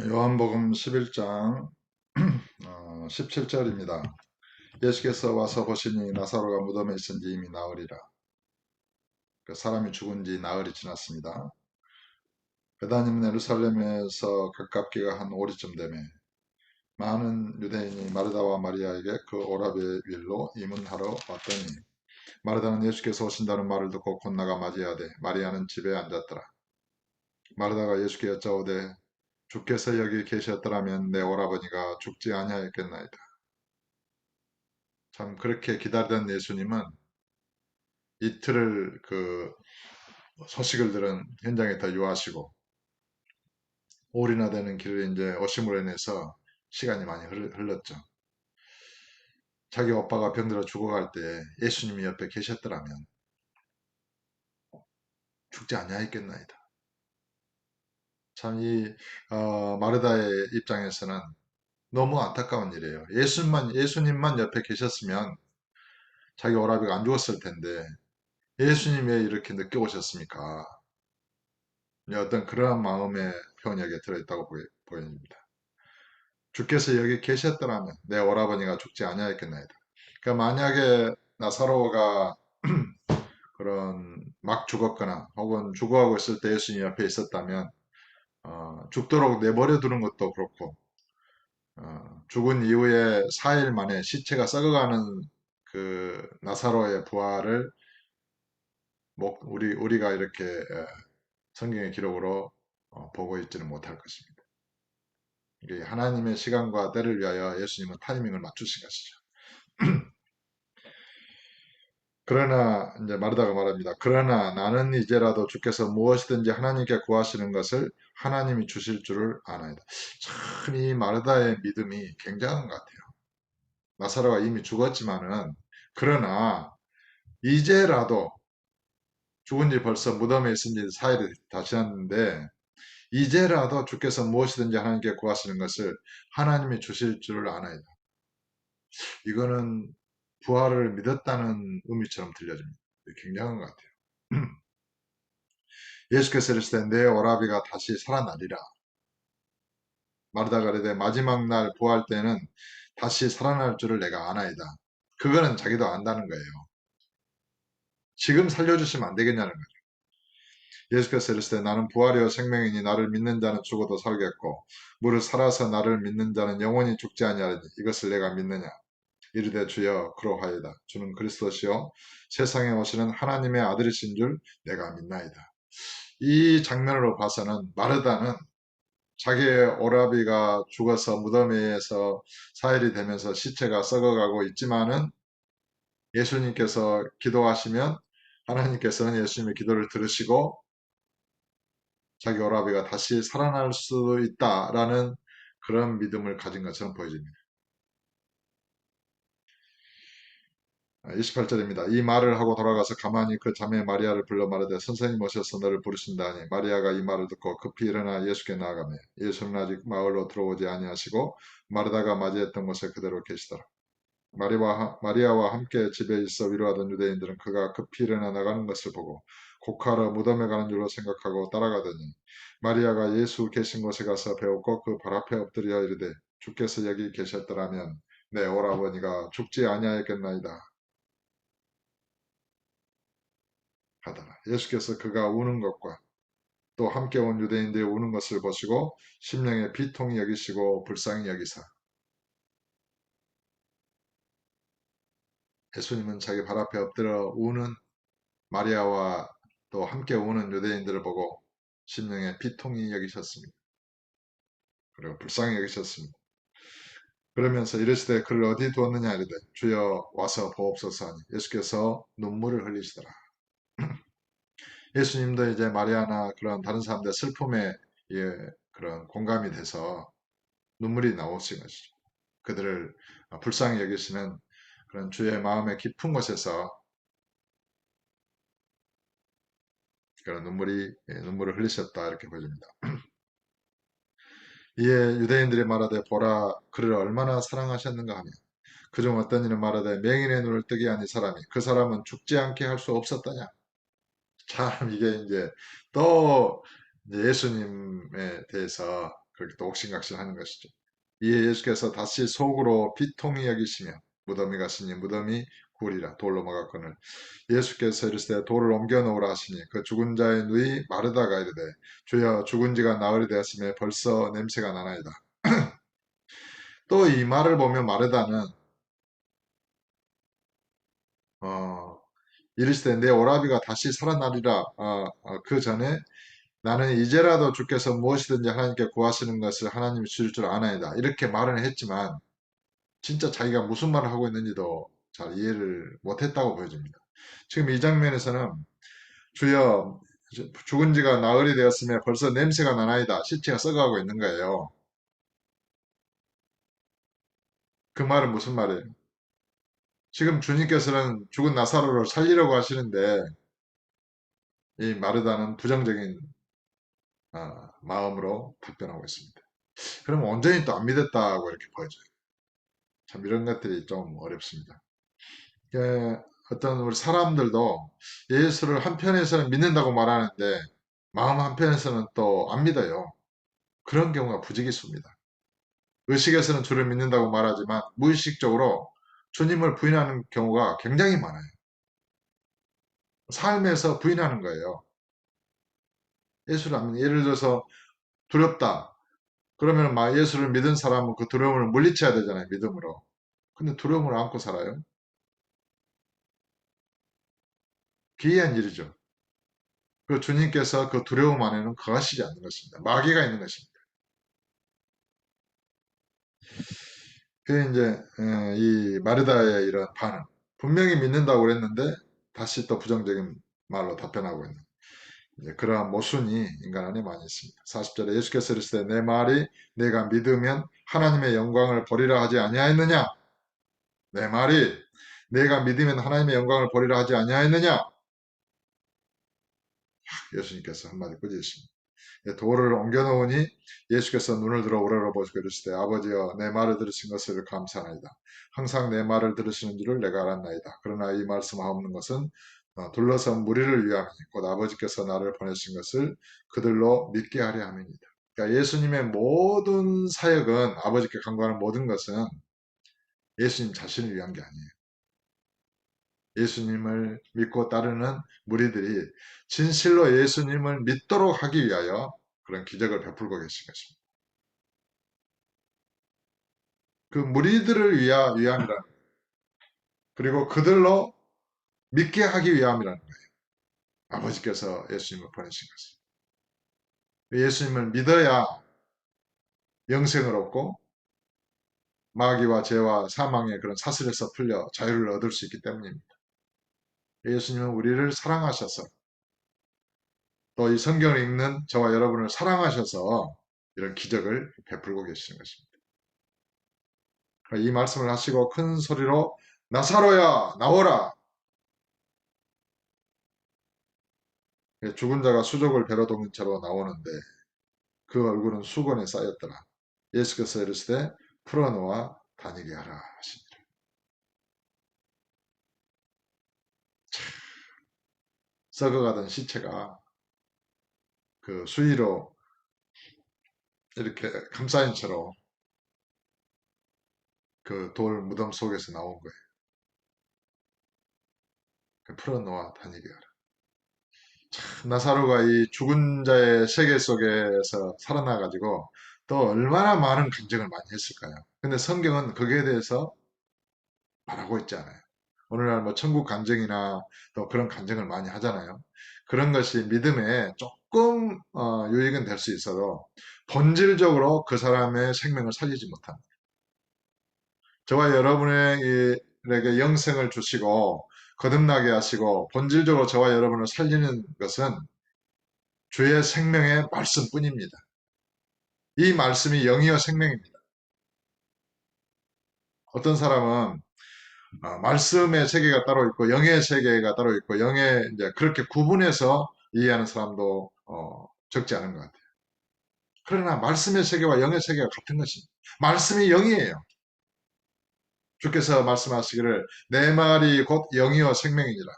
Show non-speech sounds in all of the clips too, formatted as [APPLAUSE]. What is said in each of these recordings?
요한복음 11장 17절입니다. [CLEARS THROAT] 예수께서 와서 보시니 나사로가 무덤에 있은 지 이미 나흘이라. 그 사람이 죽은 지 나흘이 지났습니다. 베다님 예루살렘에서 가깝기가 한 오리쯤 되매 많은 유대인이 마르다와 마리아에게 그 오라비의 일로 이문하러 왔더니 마르다는 예수께서 오신다는 말을 듣고 곧 나가 맞이하되 마리아는 집에 앉았더라. 마르다가 예수께 여짜오되 주께서 여기 계셨더라면 내 오라버니가 죽지 아니하였겠나이다. 참 그렇게 기다리던 예수님은 이틀을 그 소식을 들은 현장에 더 유하시고 올이나 되는 길을 이제 오심으로 인해서 시간이 많이 흘렀죠. 자기 오빠가 병들어 죽어갈 때 예수님이 옆에 계셨더라면 죽지 아니하였겠나이다. 참이 어, 마르다의 입장에서는 너무 안타까운 일이에요. 예수만 예수님만 옆에 계셨으면 자기 오라비가 안 죽었을 텐데 예수님 왜 이렇게 늦게 오셨습니까? 어떤 그러한 마음의 표현이 여기에 들어있다고 보입니다. 주께서 여기 계셨더라면 내 오라버니가 죽지 아니하였겠나이다. 그러니까 만약에 나사로가 [CLEARS THROAT] 그런 막 죽었거나 혹은 죽어가고 있을 때 예수님 옆에 있었다면 어, 죽도록 내버려 두는 것도 그렇고 어, 죽은 이후에 4일 만에 시체가 썩어가는 그 나사로의 부활을 우리 우리가 이렇게 성경의 기록으로 어, 보고 있지는 못할 것입니다. 하나님의 시간과 때를 위하여 예수님은 타이밍을 맞추신 것이죠. 그러나 이제 마르다가 말합니다. 그러나 나는 이제라도 주께서 무엇이든지 하나님께 구하시는 것을 하나님이 주실 줄을 아나이다. 참 이 마르다의 믿음이 굉장한 것 같아요. 나사로가 이미 죽었지만은 그러나 이제라도 죽은 지 벌써 무덤에 있은 지 사일이 다 지났는데 이제라도 주께서 무엇이든지 하나님께 구하시는 것을 하나님이 주실 줄을 아나이다. 이거는 부활을 믿었다는 의미처럼 들려집니다. 굉장한 것 같아요. [CLEARS THROAT] 예수께서 이르시되 내 오라비가 다시 살아나리라. 마르다가 이르되 마지막 날 부활 때는 다시 살아날 줄을 내가 아나이다. 그거는 자기도 안다는 거예요. 지금 살려주시면 안 되겠냐는 거죠. 예수께서 이르시되 나는 부활이요 생명이니 나를 믿는 자는 죽어도 살겠고 무릇 살아서 나를 믿는 자는 영원히 죽지 아니하리니 이것을 내가 믿느냐 이르되 주여 그러하이다. 주는 그리스도시요 세상에 오시는 하나님의 아들이신 줄 내가 믿나이다. 이 장면으로 봐서는 마르다는 자기의 오라비가 죽어서 무덤에서 사일이 되면서 시체가 썩어가고 있지만은 예수님께서 기도하시면 하나님께서는 예수님의 기도를 들으시고 자기 오라비가 다시 살아날 수 있다라는 그런 믿음을 가진 것처럼 보여집니다. 28절입니다. 아, 이 말을 하고 돌아가서 가만히 그 자매 마리아를 불러 말하되 선생님 오셔서 너를 부르신다니 마리아가 이 말을 듣고 급히 일어나 예수께 나아가며 예수는 아직 마을로 들어오지 아니하시고 마르다가 맞이했던 곳에 그대로 계시더라. 마리와, 마리아와 함께 집에 있어 위로하던 유대인들은 그가 급히 일어나 나가는 것을 보고 곡하러 무덤에 가는 줄로 생각하고 따라가더니 마리아가 예수 계신 곳에 가서 배웠고 그 발 앞에 엎드려 이르되 주께서 여기 계셨더라면 내 오라버니가 죽지 아니하였겠나이다. 하더라. 예수께서 그가 우는 것과 또 함께 온 유대인들이 우는 것을 보시고 심령의 비통이 여기시고 불쌍히 여기사 예수님은 자기 발 앞에 엎드려 우는 마리아와 또 함께 우는 유대인들을 보고 심령의 비통이 여기셨습니다. 그리고 불쌍히 여기셨습니다. 그러면서 이르시되 그를 어디 두었느냐 이르되 주여 와서 보옵소서 하니 예수께서 눈물을 흘리시더라. 예수님도 이제 마리아나 그런 다른 사람들 슬픔에 예, 그런 공감이 돼서 눈물이 나오신 것이죠. 그들을 불쌍히 여기시는 그런 주의 마음의 깊은 곳에서 그런 눈물이 예, 눈물을 흘리셨다 이렇게 보여집니다. [CLEARS THROAT] 이에 유대인들이 말하되 보라 그를 얼마나 사랑하셨는가 하며 그중 어떤 이는 말하되 맹인의 눈을 뜨게 한 이 사람이 그 사람은 죽지 않게 할 수 없었다냐 참 이게 이제 또 예수님에 대해서 그렇게 또 옥신각신하는 것이죠. 이에 예수께서 다시 속으로 비통히 여기시며 무덤이 갔으니 무덤이 굴이라 돌로 막았거늘 예수께서 이르시되 돌을 옮겨 놓으라 하시니 그 죽은 자의 누이 마르다가 이르되 주여 죽은 지가 나흘이 되었으며 벌써 냄새가 나나이다. [CLEARS THROAT] 또 이 말을 보면 마르다는 어, 이르시되 내 오라비가 다시 살아나리라 어, 어, 그 전에 나는 이제라도 주께서 무엇이든지 하나님께 구하시는 것을 하나님이 주실 줄 아나이다. 이렇게 말은 했지만 진짜 자기가 무슨 말을 하고 있는지도 잘 이해를 못했다고 보여집니다. 지금 이 장면에서는 주여 죽은 지가 나흘이 되었으며 벌써 냄새가 나나이다. 시체가 썩어가고 있는 거예요. 그 말은 무슨 말이에요? 지금 주님께서는 죽은 나사로를 살리려고 하시는데 이 마르다는 부정적인 어, 마음으로 답변하고 있습니다. 그럼 온전히 또 안 믿었다고 이렇게 보여져요. 참 이런 것들이 좀 어렵습니다. 예, 어떤 우리 사람들도 예수를 한편에서는 믿는다고 말하는데 마음 한편에서는 또 안 믿어요. 그런 경우가 부지기수입니다. 의식에서는 주를 믿는다고 말하지만 무의식적으로 주님을 부인하는 경우가 굉장히 많아요. 삶에서 부인하는 거예요. 믿는 예를 들어서 두렵다. 그러면 막 예수를 믿은 사람은 그 두려움을 물리쳐야 되잖아요. 믿음으로. 근데 두려움을 안고 살아요. 기이한 일이죠. 그 주님께서 그 두려움 안에는 거하시지 않는 것입니다. 마귀가 있는 것입니다. 그 이제 어, 이 마르다의 이런 반응 분명히 믿는다고 그랬는데 다시 또 부정적인 말로 답변하고 있는 이제 그러한 모순이 인간 안에 많이 있습니다. 40절에 예수께서 이르시되 내 말이 내가 믿으면 하나님의 영광을 버리라 하지 아니하였느냐? 내 말이 내가 믿으면 하나님의 영광을 버리라 하지 아니하였느냐? 예수님께서 한마디 꾸짖으십니다. 예, 돌을 옮겨놓으니 예수께서 눈을 들어 우러러보시고 이르시되 아버지여 내 말을 들으신 것을 감사하나이다. 항상 내 말을 들으시는 줄을 내가 알았나이다. 그러나 이 말씀하옵는 것은 어, 둘러선 무리를 위함이니 곧 아버지께서 나를 보내신 것을 그들로 믿게 하려 함이니이다. 그러니까 예수님의 모든 사역은 아버지께 간구하는 모든 것은 예수님 자신을 위한 게 아니에요. 예수님을 믿고 따르는 무리들이 진실로 예수님을 믿도록 하기 위하여 그런 기적을 베풀고 계신 것입니다. 그 무리들을 위하, 위함이라는. 그리고 그들로 믿게 하기 위함이라는 거예요. 아버지께서 예수님을 보내신 것을. 예수님을 믿어야 영생을 얻고 마귀와 죄와 사망의 그런 사슬에서 풀려 자유를 얻을 수 있기 때문입니다. 예수님은 우리를 사랑하셔서 또 이 성경을 읽는 저와 여러분을 사랑하셔서 이런 기적을 베풀고 계시는 것입니다. 이 말씀을 하시고 큰 소리로 나사로야 나오라 죽은 자가 수족을 배로 동인 채로 나오는데 그 얼굴은 수건에 쌓였더라. 예수께서 이르시되 풀어놓아 다니게 하라 하시니 썩어가던 시체가 그 수위로 이렇게 감싸인 채로 그 돌 무덤 속에서 나온 거예요. 그 풀어놓아 다니게 하라. 참, 나사로가 이 죽은 자의 세계 속에서 살아나가지고 또 얼마나 많은 간증을 많이 했을까요? 근데 성경은 거기에 대해서 말하고 있지 않아요. 오늘날 뭐 천국 간증이나 또 그런 간증을 많이 하잖아요. 그런 것이 믿음에 조금 어, 유익은 될 수 있어도 본질적으로 그 사람의 생명을 살리지 못합니다. 저와 여러분에게 영생을 주시고 거듭나게 하시고 본질적으로 저와 여러분을 살리는 것은 주의 생명의 말씀뿐입니다. 이 말씀이 영이여 생명입니다. 어떤 사람은 어, 말씀의 세계가 따로 있고 영의 세계가 따로 있고 영의 이제 그렇게 구분해서 이해하는 사람도 어, 적지 않은 것 같아요. 그러나 말씀의 세계와 영의 세계가 같은 것입니다. 말씀이 영이에요. 주께서 말씀하시기를 내 말이 곧 영이요 생명이니라.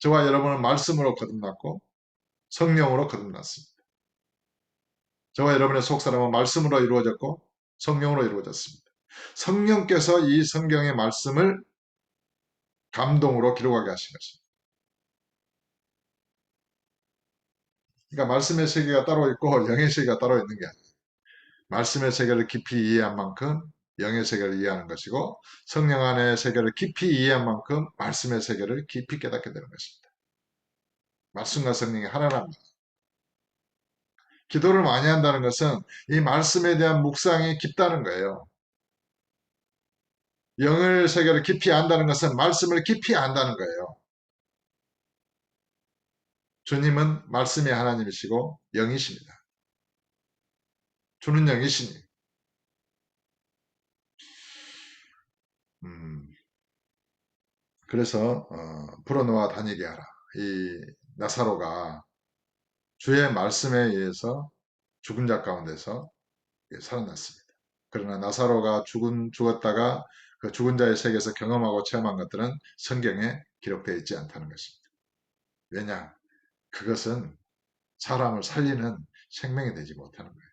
저와 여러분은 말씀으로 거듭났고 성령으로 거듭났습니다. 저와 여러분의 속사람은 말씀으로 이루어졌고 성령으로 이루어졌습니다. 성령께서 이 성경의 말씀을 감동으로 기록하게 하신 것입니다. 그러니까 말씀의 세계가 따로 있고 영의 세계가 따로 있는 게 아니에요. 말씀의 세계를 깊이 이해한 만큼 영의 세계를 이해하는 것이고 성령 안의 세계를 깊이 이해한 만큼 말씀의 세계를 깊이 깨닫게 되는 것입니다. 말씀과 성령이 하나랍니다. 기도를 많이 한다는 것은 이 말씀에 대한 묵상이 깊다는 거예요. 영을 세계를 깊이 안다는 것은 말씀을 깊이 안다는 거예요. 주님은 말씀의 하나님이시고 영이십니다. 주는 영이시니. 음, 그래서 어, 불어놓아 다니게 하라. 이 나사로가 주의 말씀에 의해서 죽은 자 가운데서 살아났습니다. 그러나 나사로가 죽은, 죽었다가 그 죽은 자의 세계에서 경험하고 체험한 것들은 성경에 기록되어 있지 않다는 것입니다. 왜냐? 그것은 사람을 살리는 생명이 되지 못하는 거예요.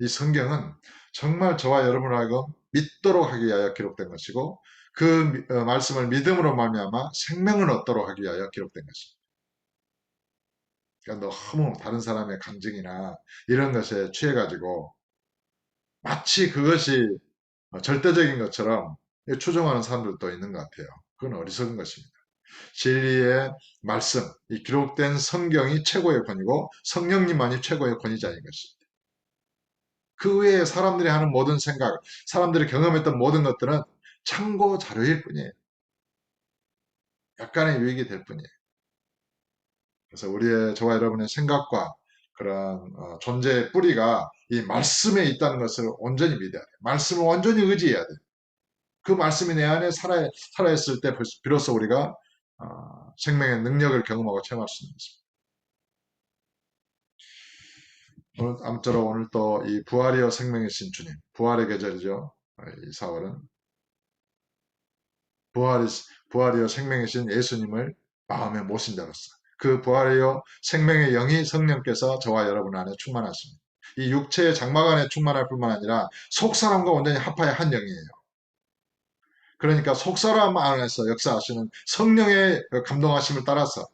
이 성경은 정말 저와 여러분을 하여금 믿도록 하기 위하여 기록된 것이고 그 어, 말씀을 믿음으로 말미암아 생명을 얻도록 하기 위하여 기록된 것입니다. 그러니까 너무 다른 사람의 감정이나 이런 것에 취해가지고 마치 그것이 절대적인 것처럼 추종하는 사람들도 있는 것 같아요. 그건 어리석은 것입니다. 진리의 말씀, 이 기록된 성경이 최고의 권위고 성령님만이 최고의 권위자인 것입니다. 그 외에 사람들이 하는 모든 생각, 사람들이 경험했던 모든 것들은 참고 자료일 뿐이에요. 약간의 유익이 될 뿐이에요. 그래서 우리의 저와 여러분의 생각과 그런 어, 존재의 뿌리가 이 말씀에 있다는 것을 온전히 믿어야 돼. 말씀을 온전히 의지해야 돼. 그 말씀이 내 안에 살아, 살아있을 때 비로소 우리가 어, 생명의 능력을 경험하고 체험할 수 있는 것입니다. 오늘 아무쪼록 오늘 또 이 부활이여 생명이신 주님, 부활의 계절이죠. 이 4월은 부활이, 부활이여 생명이신 예수님을 마음에 모신 자로서 그 부활이여 생명의 영이 성령께서 저와 여러분 안에 충만하십니다. 이 육체의 장막 안에 충만할 뿐만 아니라 속사람과 완전히 합하여 한 영이에요. 그러니까 속사람 안에서 역사하시는 성령의 그 감동하심을 따라서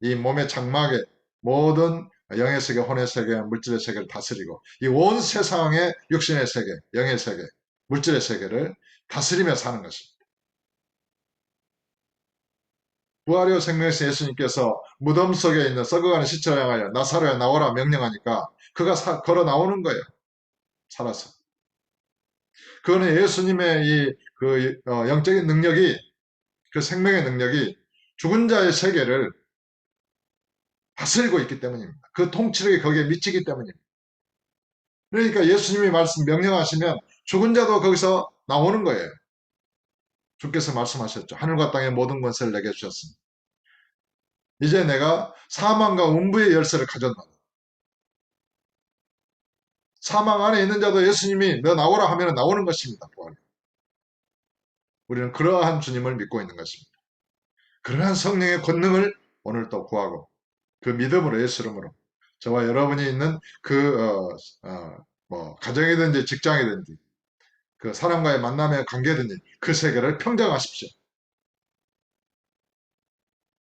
이 몸의 장막에 모든 영의 세계, 혼의 세계, 물질의 세계를 다스리고 이 온 세상의 육신의 세계, 영의 세계, 물질의 세계를 다스리며 사는 것입니다. 부활이요 생명에서 예수님께서 무덤 속에 있는 썩어가는 시체를 향하여 나사로야 나오라 명령하니까 그가 사, 걸어 나오는 거예요. 살아서. 그거는 예수님의 이그 어, 영적인 능력이 그 생명의 능력이 죽은 자의 세계를 다스리고 있기 때문입니다. 그 통치력이 거기에 미치기 때문입니다. 그러니까 예수님이 말씀 명령하시면 죽은 자도 거기서 나오는 거예요. 주께서 말씀하셨죠. 하늘과 땅의 모든 권세를 내게 주셨습니다. 이제 내가 사망과 음부의 열쇠를 가졌다. 사망 안에 있는 자도 예수님이 너 나오라 하면 나오는 것입니다. 부활. 우리는 그러한 주님을 믿고 있는 것입니다. 그러한 성령의 권능을 오늘 또 구하고 그 믿음으로 예수 이름으로 저와 여러분이 있는 그 어, 어, 뭐 가정이든지 직장이든지 그 사람과의 만남의 관계든지 그 세계를 평정하십시오.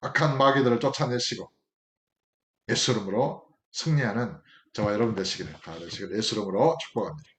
악한 마귀들을 쫓아내시고 예수 이름으로 승리하는 저와 여러분 되시기를 바라시기를 예수 이름으로 축복합니다.